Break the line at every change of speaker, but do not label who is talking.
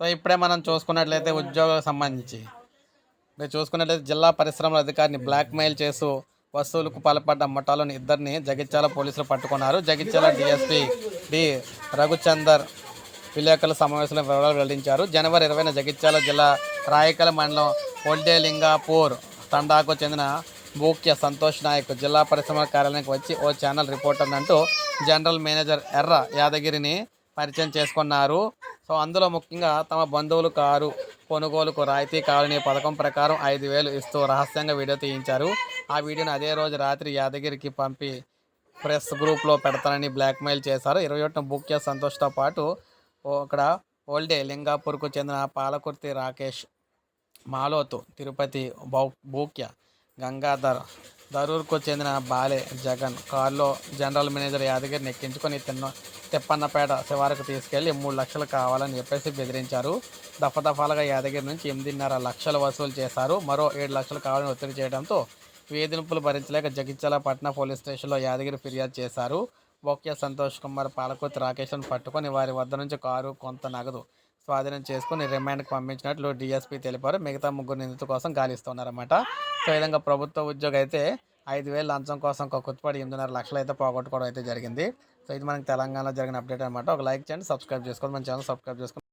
So ఇప్పుడే మనం చూసుకున్నట్లయితే ఉద్యోగాలకు సంబంధించి. మీరు చూసుకున్నట్లయితే జిల్లా పరిశ్రమల అధికారిని బ్లాక్మెయిల్ చేస్తూ వస్తువులకు పాల్పడ్డ ముఠాలోని ఇద్దరిని జగిత్యాల పోలీసులు పట్టుకున్నారు. Jagtial DSP D. రఘుచందర్ విలేకరుల సమావేశంలో వివరాలు వెల్లడించారు. జనవరి ఇరవైన జగిత్యాల జిల్లా రాయకల మండలం ఒల్డేలింగాపూర్ తండాకు చెందిన ముఖ్య సంతోష్ నాయక్ జిల్లా పరిశ్రమల కార్యాలయానికి వచ్చి ఓ ఛానల్ రిపోర్టర్ అంటూ జనరల్ మేనేజర్ ఎర్ర యాదగిరిని పరిచయం చేసుకున్నారు. సో అందులో ముఖ్యంగా తమ బంధువులు కారు కొనుగోలుకు రాయితీ కావాలనే పథకం ప్రకారం ఐదు వేలు ఇస్తూ రహస్యంగా వీడియో తీయించారు. ఆ వీడియోని అదే రోజు రాత్రి యాదగిరికి పంపి ప్రెస్ గ్రూప్లో పెడతానని బ్లాక్మెయిల్ చేశారు. ఇరవై ఒకటిన బుక్య సంతోష్తో పాటు ఓ- ఇక్కడ ఓల్డే లింగాపూర్కు చెందిన పాలకుర్తి రాకేష్ మాలోతు తిరుపతి బౌ బూక్య గంగాధర్ దరూర్కు చెందిన బాలే జగన్ కారులో జనరల్ మేనేజర్ యాదగిరిని ఎక్కించుకొని తిన్న తిప్పన్నపేట శివారుకు తీసుకెళ్ళి మూడు లక్షలు కావాలని చెప్పేసి బెదిరించారు. దఫదఫాలుగా యాదగిరి నుంచి ఎనిమిదిన్నర లక్షలు వసూలు చేశారు. మరో ఏడు లక్షలు కావాలని ఒత్తిడి చేయడంతో వేధింపులు భరించలేక జగిత్యాల పట్నా పోలీస్ స్టేషన్లో యాదగిరి ఫిర్యాదు చేశారు. బొక్య సంతోష్ కుమార్ పాలకుర్తి రాకేష్ను పట్టుకొని వారి వద్ద నుంచి కారు కొంత నగదు స్వాధీనం చేసుకుని రిమాండ్కి పంపించినట్లు డీఎస్పీ తెలిపారు. మిగతా ముగ్గురు నిందితుల కోసం గాలిస్తున్నారన్నమాట. సో ఈ విధంగా ప్రభుత్వ ఉద్యోగి అయితే ఐదు వేలు లంచం కోసం కుత్పడి ఎనిమిదిన్నర లక్షలు అయితే పోగొట్టుకోవడం అయితే జరిగింది. సో ఇది మనకి తెలంగాణలో జరిగిన అప్డేట్ అనమాట ఒక లైక్ చేయండి సబ్స్క్రైబ్ చేసుకోండి. మన ఛానల్ సబ్స్క్రైబ్ చేసుకోండి.